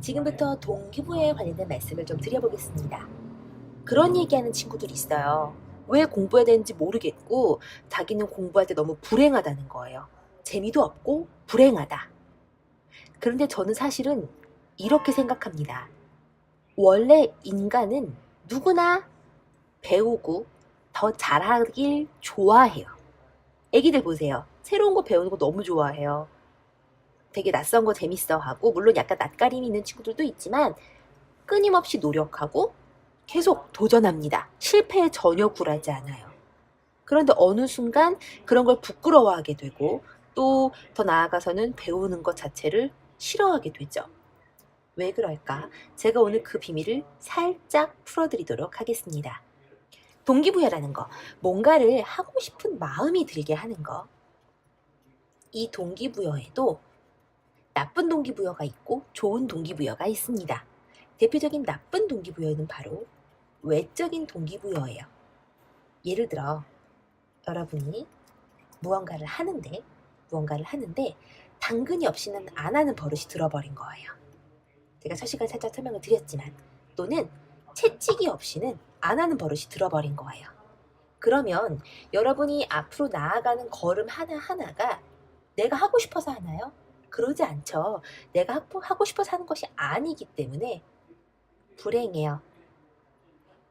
지금부터 동기부여에 관련된 말씀을 좀 드려보겠습니다. 그런 얘기하는 친구들이 있어요. 왜 공부해야 되는지 모르겠고 자기는 공부할 때 너무 불행하다는 거예요. 재미도 없고 불행하다. 그런데 저는 사실은 이렇게 생각합니다. 원래 인간은 누구나 배우고 더 잘하길 좋아해요. 애기들 보세요. 새로운 거 배우는 거 너무 좋아해요. 되게 낯선 거 재밌어 하고, 물론 약간 낯가림이 있는 친구들도 있지만, 끊임없이 노력하고 계속 도전합니다. 실패에 전혀 굴하지 않아요. 그런데 어느 순간 그런 걸 부끄러워하게 되고, 또 더 나아가서는 배우는 것 자체를 싫어하게 되죠. 왜 그럴까? 제가 오늘 그 비밀을 살짝 풀어드리도록 하겠습니다. 동기부여라는 거, 뭔가를 하고 싶은 마음이 들게 하는 거. 이 동기부여에도 나쁜 동기부여가 있고 좋은 동기부여가 있습니다. 대표적인 나쁜 동기부여는 바로 외적인 동기부여예요. 예를 들어, 여러분이 무언가를 하는데, 무언가를 하는데, 당근이 없이는 안 하는 버릇이 들어버린 거예요. 제가 첫 시간 살짝 설명을 드렸지만, 또는 채찍이 없이는 안 하는 버릇이 들어버린 거예요. 그러면 여러분이 앞으로 나아가는 걸음 하나하나가 내가 하고 싶어서 하나요? 그러지 않죠. 내가 하고- 싶어서 하는 것이 아니기 때문에 불행해요.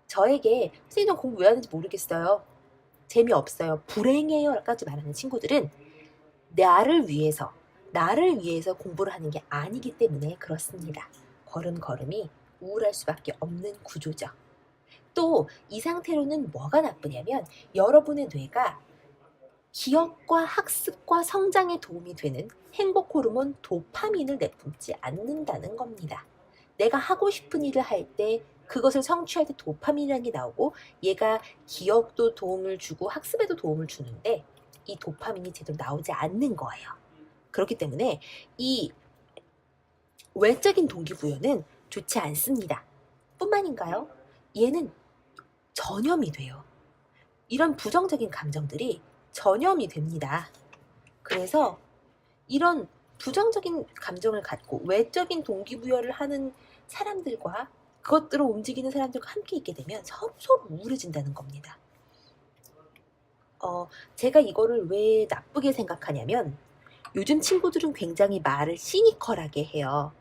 저에게 선생님 공부 왜 하는지 모르겠어요. 재미없어요. 불행해요까지 말하는 친구들은 나를 위해서, 나를 위해서 공부를 하는 게 아니기 때문에 그렇습니다. 걸음걸음이 우울할 수밖에 없는 구조죠. 또 이 상태로는 뭐가 나쁘냐면 여러분의 뇌가 기억과 학습과 성장에 도움이 되는 행복 호르몬 도파민을 내뿜지 않는다는 겁니다. 내가 하고 싶은 일을 할 때 그것을 성취할 때 도파민이라는 게 나오고 얘가 기억도 도움을 주고 학습에도 도움을 주는데 이 도파민이 제대로 나오지 않는 거예요. 그렇기 때문에 이 외적인 동기부여는 좋지 않습니다. 뿐만인가요? 얘는 전염이 돼요. 이런 부정적인 감정들이 전염이 됩니다. 그래서 이런 부정적인 감정을 갖고 외적인 동기부여를 하는 사람들과 그것들을 움직이는 사람들과 함께 있게 되면 서로 서로 우울해진다는 겁니다. 어, 제가 이거를 왜 나쁘게 생각하냐면 요즘 친구들은 굉장히 말을 시니컬하게 해요.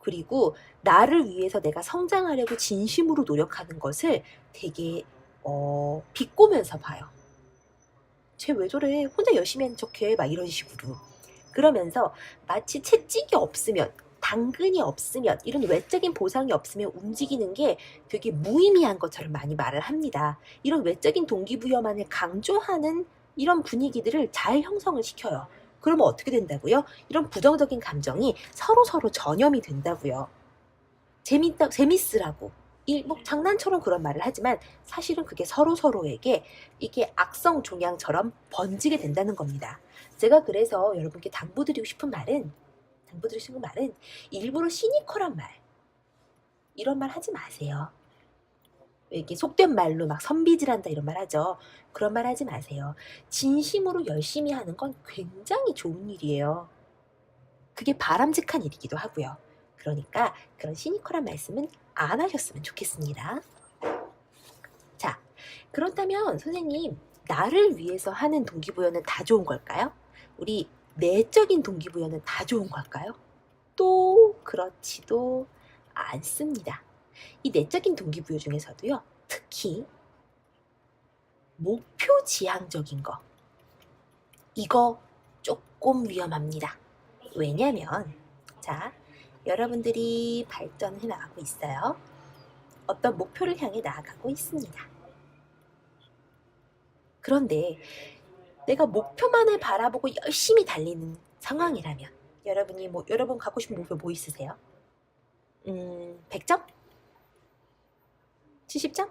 그리고 나를 위해서 내가 성장하려고 진심으로 노력하는 것을 되게 어, 비꼬면서 봐요. 쟤 왜 저래? 혼자 열심히 하는 척해? 막 이런 식으로. 그러면서 마치 채찍이 없으면, 당근이 없으면, 이런 외적인 보상이 없으면 움직이는 게 되게 무의미한 것처럼 많이 말을 합니다. 이런 외적인 동기부여만을 강조하는 이런 분위기들을 잘 형성을 시켜요. 그러면 어떻게 된다고요? 이런 부정적인 감정이 서로 서로 전염이 된다고요. 재밌다, 재밌으라고. 이, 뭐, 장난처럼 그런 말을 하지만 사실은 그게 서로 서로에게 이게 악성 종양처럼 번지게 된다는 겁니다. 제가 그래서 여러분께 당부드리고 싶은 말은, 당부드리고 싶은 말은 일부러 시니컬한 말, 이런 말 하지 마세요. 왜 이렇게 속된 말로 막 선비질한다 이런 말 하죠. 그런 말 하지 마세요. 진심으로 열심히 하는 건 굉장히 좋은 일이에요. 그게 바람직한 일이기도 하고요. 그러니까 그런 시니컬한 말씀은 안 하셨으면 좋겠습니다. 자, 그렇다면 선생님, 나를 위해서 하는 동기부여는 다 좋은 걸까요? 우리 내적인 동기부여는 다 좋은 걸까요? 또 그렇지도 않습니다. 이 내적인 동기부여 중에서도요, 특히 목표 지향적인 거. 이거 조금 위험합니다. 왜냐면, 자, 여러분들이 발전해 나가고 있어요. 어떤 목표를 향해 나아가고 있습니다. 그런데 내가 목표만을 바라보고 열심히 달리는 상황이라면 여러분이 뭐 여러분 갖고 싶은 목표 뭐 있으세요? 음, 100점? 70점?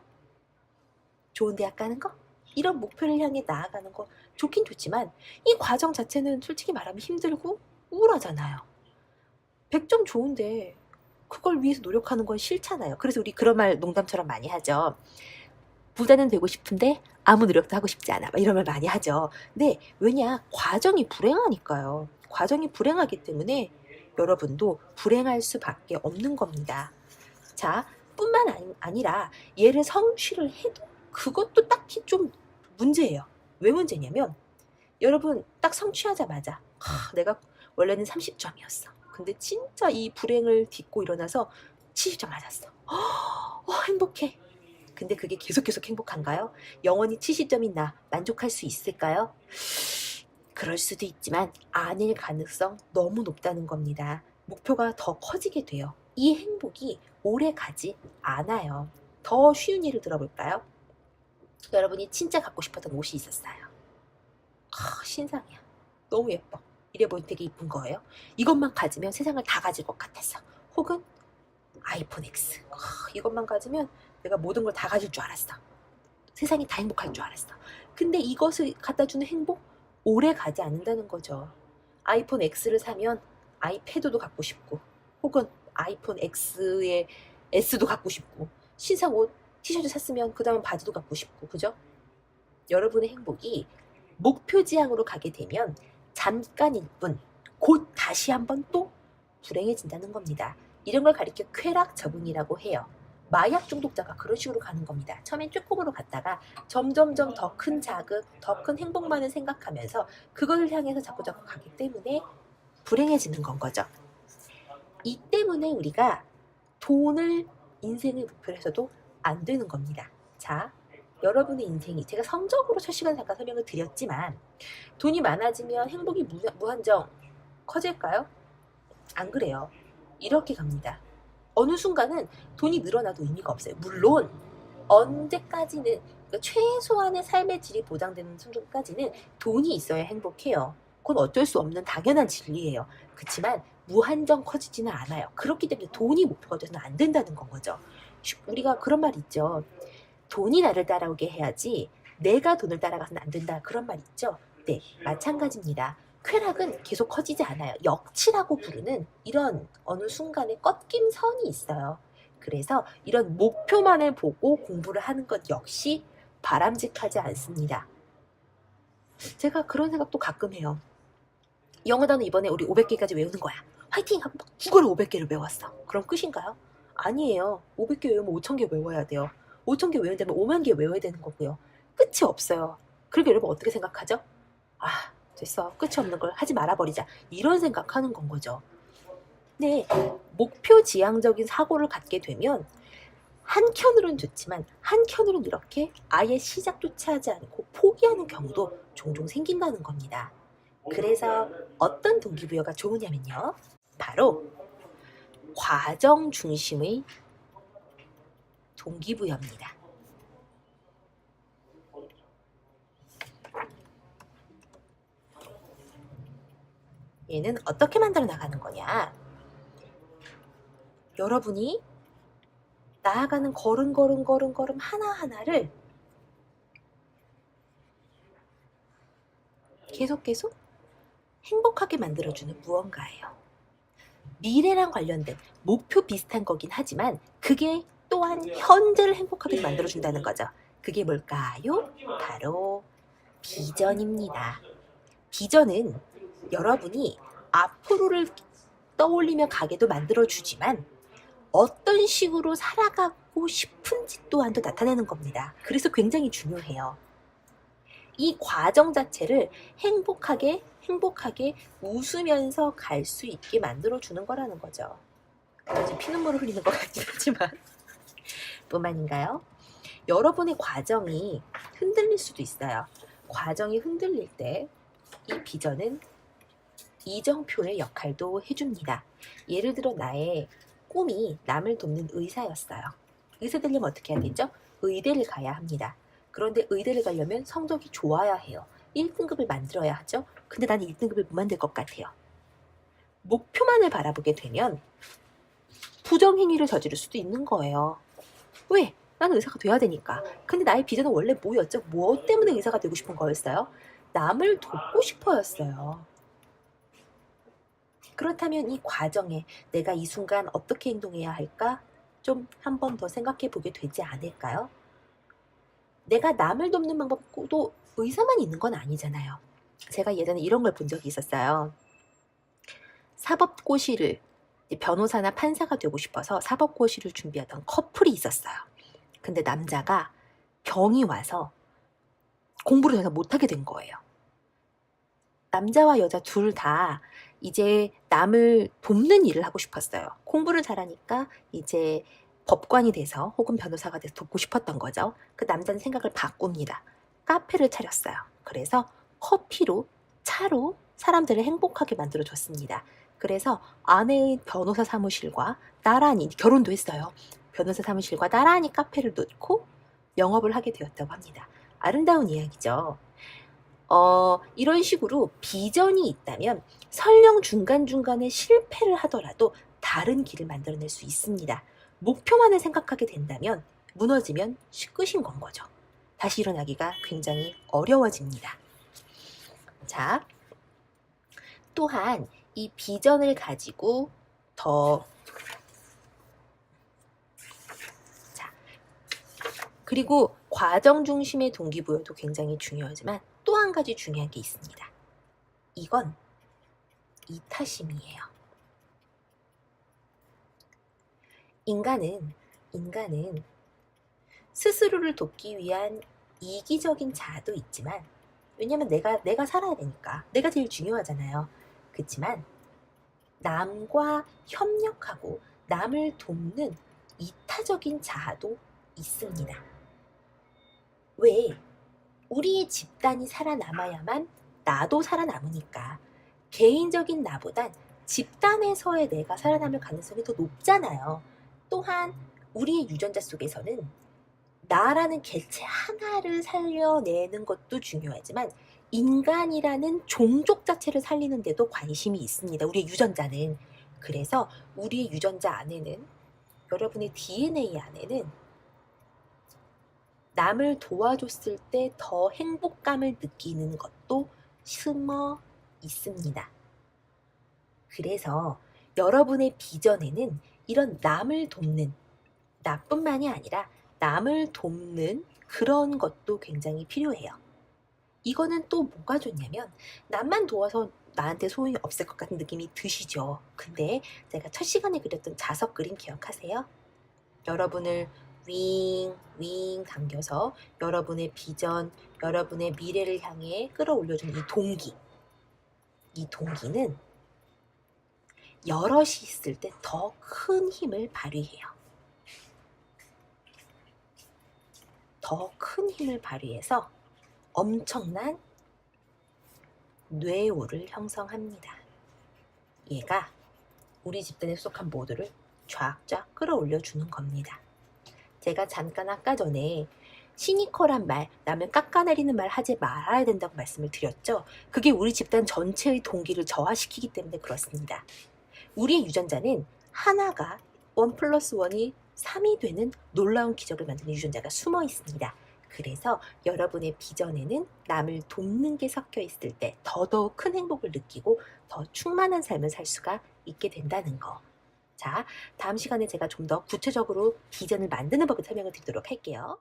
좋은 대학 가는 거? 이런 목표를 향해 나아가는 거 좋긴 좋지만 이 과정 자체는 솔직히 말하면 힘들고 우울하잖아요. 100점 좋은데 그걸 위해서 노력하는 건 싫잖아요. 그래서 우리 그런 말 농담처럼 많이 하죠. 부자는 되고 싶은데 아무 노력도 하고 싶지 않아. 막 이런 말 많이 하죠. 근데 왜냐? 과정이 불행하니까요. 과정이 불행하기 때문에 여러분도 불행할 수밖에 없는 겁니다. 자, 뿐만 아니- 아니라 얘를 성취를 해도 그것도 딱히 좀 문제예요. 왜 문제냐면 여러분 딱 성취하자마자 하, 내가 원래는 30점이었어. 근데 진짜 이 불행을 딛고 일어나서 70점 맞았어. 어, 행복해. 근데 그게 계속 계속 행복한가요? 영원히 70점이 나 만족할 수 있을까요? 그럴 수도 있지만 아닐 가능성 너무 높다는 겁니다. 목표가 더 커지게 돼요. 이 행복이 오래 가지 않아요. 더 쉬운 예를 들어볼까요? 여러분이 진짜 갖고 싶었던 옷이 있었어요. 아, 신상이야. 너무 예뻐. 이래 보니 되게 이쁜 거예요. 이것만 가지면 세상을 다 가질 것 같았어. 혹은 아이폰 X. 아, 이것만 가지면 내가 모든 걸 다 가질 줄 알았어. 세상이 다 행복할 줄 알았어. 근데 이것을 갖다 주는 행복? 오래 가지 않는다는 거죠. 아이폰 X를 사면 아이패드도 갖고 싶고, 혹은 아이폰 X의 S도 갖고 싶고, 신상 옷, 티셔츠 샀으면 그 다음 바지도 갖고 싶고, 그죠? 여러분의 행복이 목표 지향으로 가게 되면 잠깐일 뿐, 곧 다시 한번 또 불행해진다는 겁니다. 이런 걸 가리켜 쾌락 적응이라고 해요. 마약 중독자가 그런 식으로 가는 겁니다. 처음엔 조금으로 갔다가 점점점 더 큰 자극, 더 큰 행복만을 생각하면서 그것을 향해서 자꾸 자꾸 가기 때문에 불행해지는 건 거죠. 이 때문에 우리가 돈을 인생의 목표로 해서도 안 되는 겁니다. 자, 여러분의 인생이 제가 성적으로 첫 시간 잠깐 설명을 드렸지만 돈이 많아지면 행복이 무, 무한정 커질까요? 안 그래요. 이렇게 갑니다. 어느 순간은 돈이 늘어나도 의미가 없어요. 물론 언제까지는 그러니까 최소한의 삶의 질이 보장되는 순간까지는 돈이 있어야 행복해요. 그건 어쩔 수 없는 당연한 진리예요. 그렇지만 무한정 커지지는 않아요. 그렇기 때문에 돈이 목표가 돼서는 안 된다는 건 거죠. 우리가 그런 말 있죠. 돈이 나를 따라오게 해야지 내가 돈을 따라가서는 안 된다. 그런 말 있죠. 네, 마찬가지입니다. 쾌락은 계속 커지지 않아요. 역치라고 부르는 이런 어느 순간에 꺾임 선이 있어요. 그래서 이런 목표만을 보고 공부를 하는 것 역시 바람직하지 않습니다. 제가 그런 생각도 가끔 해요. 영어 단어 이번에 우리 500개까지 외우는 거야. 화이팅! 하고 막 국어를 500개를 외웠어. 그럼 끝인가요? 아니에요. 500개 외우면 5000개 외워야 돼요. 5000개 외운다면 5만 개 외워야 되는 거고요. 끝이 없어요. 그리고 여러분 어떻게 생각하죠? 아, 됐어. 끝이 없는 걸 하지 말아버리자. 이런 생각하는 건 거죠. 네, 목표 지향적인 사고를 갖게 되면 한켠으로는 좋지만 한켠으로는 이렇게 아예 시작조차 하지 않고 포기하는 경우도 종종 생긴다는 겁니다. 그래서 어떤 동기부여가 좋으냐면요. 바로 과정 중심의 동기부여입니다. 얘는 어떻게 만들어 나가는 거냐? 여러분이 나아가는 걸음 걸음 걸음 걸음 하나하나를 계속 계속 행복하게 만들어주는 무언가예요. 미래랑 관련된 목표 비슷한 거긴 하지만 그게 또한 현재를 행복하게 만들어준다는 거죠. 그게 뭘까요? 바로 비전입니다. 비전은 여러분이 앞으로를 떠올리며 가게도 만들어주지만 어떤 식으로 살아가고 싶은지 또한도 나타내는 겁니다. 그래서 굉장히 중요해요. 이 과정 자체를 행복하게, 행복하게 웃으면서 갈 수 있게 만들어주는 거라는 거죠. 지금 피눈물을 흘리는 것 같긴 하지만. 뿐만인가요? 여러분의 과정이 흔들릴 수도 있어요. 과정이 흔들릴 때 이 비전은 이정표의 역할도 해줍니다. 예를 들어 나의 꿈이 남을 돕는 의사였어요. 의사 되려면 어떻게 해야 되죠? 의대를 가야 합니다. 그런데 의대를 가려면 성적이 좋아야 해요. 1등급을 만들어야 하죠. 근데 나는 1등급을 못 만들 것 같아요. 목표만을 바라보게 되면 부정행위를 저지를 수도 있는 거예요. 왜? 나는 의사가 돼야 되니까. 근데 나의 비전은 원래 뭐였죠? 무엇 때문에 의사가 되고 싶은 거였어요? 남을 돕고 싶어였어요. 그렇다면 이 과정에 내가 이 순간 어떻게 행동해야 할까? 좀 한 번 더 생각해 보게 되지 않을까요? 내가 남을 돕는 방법도 의사만 있는 건 아니잖아요. 제가 예전에 이런 걸 본 적이 있었어요. 사법고시를 변호사나 판사가 되고 싶어서 사법고시를 준비하던 커플이 있었어요. 근데 남자가 병이 와서 공부를 더 이상 못하게 된 거예요. 남자와 여자 둘 다 이제 남을 돕는 일을 하고 싶었어요. 공부를 잘하니까 이제 법관이 돼서 혹은 변호사가 돼서 돕고 싶었던 거죠. 그 남자는 생각을 바꿉니다. 카페를 차렸어요. 그래서 커피로, 차로 사람들을 행복하게 만들어줬습니다. 그래서 아내의 변호사 사무실과 나란히 결혼도 했어요. 변호사 사무실과 나란히 카페를 놓고 영업을 하게 되었다고 합니다. 아름다운 이야기죠. 어, 이런 식으로 비전이 있다면 설령 중간중간에 실패를 하더라도 다른 길을 만들어낼 수 있습니다. 목표만을 생각하게 된다면 무너지면 끝인 건 거죠. 다시 일어나기가 굉장히 어려워집니다. 자, 또한 이 비전을 가지고 더 자, 그리고 과정 중심의 동기부여도 굉장히 중요하지만 또 한 가지 중요한 게 있습니다. 이건 이타심이에요. 인간은 인간은 스스로를 돕기 위한 이기적인 자아도 있지만 왜냐면 내가 내가 살아야 되니까 내가 제일 중요하잖아요. 그렇지만 남과 협력하고 남을 돕는 이타적인 자아도 있습니다. 왜? 우리 집단이 살아남아야만 나도 살아남으니까 개인적인 나보단 집단에서의 내가 살아남을 가능성이 더 높잖아요. 또한 우리의 유전자 속에서는 나라는 개체 하나를 살려내는 것도 중요하지만 인간이라는 종족 자체를 살리는데도 관심이 있습니다. 우리의 유전자는. 그래서 우리의 유전자 안에는 여러분의 DNA 안에는 남을 도와줬을 때 더 행복감을 느끼는 것도 숨어 있습니다. 그래서 여러분의 비전에는 이런 남을 돕는 나뿐만이 아니라 남을 돕는 그런 것도 굉장히 필요해요. 이거는 또 뭐가 좋냐면 남만 도와서 나한테 소용이 없을 것 같은 느낌이 드시죠. 근데 제가 첫 시간에 그렸던 자석 그림 기억하세요? 여러분을 윙, 윙 당겨서 여러분의 비전, 여러분의 미래를 향해 끌어올려주는 이 동기. 이 동기는 여럿이 있을 때 더 큰 힘을 발휘해요. 더 큰 힘을 발휘해서 엄청난 뇌우를 형성합니다. 얘가 우리 집단에 속한 모두를 쫙쫙 끌어올려 주는 겁니다. 제가 잠깐 아까 전에 시니컬한 말, 남을 깎아내리는 말 하지 말아야 된다고 말씀을 드렸죠. 그게 우리 집단 전체의 동기를 저하시키기 때문에 그렇습니다. 우리의 유전자는 하나가 원 플러스 원이 3이 되는 놀라운 기적을 만드는 유전자가 숨어 있습니다. 그래서 여러분의 비전에는 남을 돕는 게 섞여 있을 때 더더욱 큰 행복을 느끼고 더 충만한 삶을 살 수가 있게 된다는 거. 자, 다음 시간에 제가 좀 더 구체적으로 비전을 만드는 법을 설명을 드리도록 할게요.